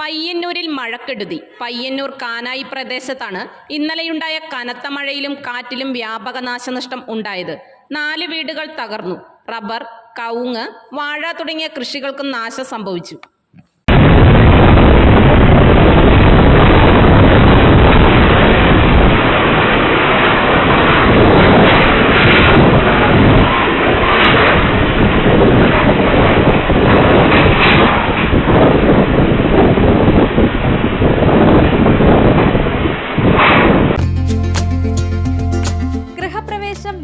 പയ്യന്നൂരിൽ മഴക്കെടുതി. പയ്യന്നൂർ കാനായി പ്രദേശത്താണ് ഇന്നലെയുണ്ടായ കനത്ത മഴയിലും കാറ്റിലും വ്യാപക നാശനഷ്ടം ഉണ്ടായത്. നാല് വീടുകൾ തകർന്നു. റബ്ബർ കവുങ്ങ് വാഴ തുടങ്ങിയ കൃഷികൾക്കും നാശം സംഭവിച്ചു.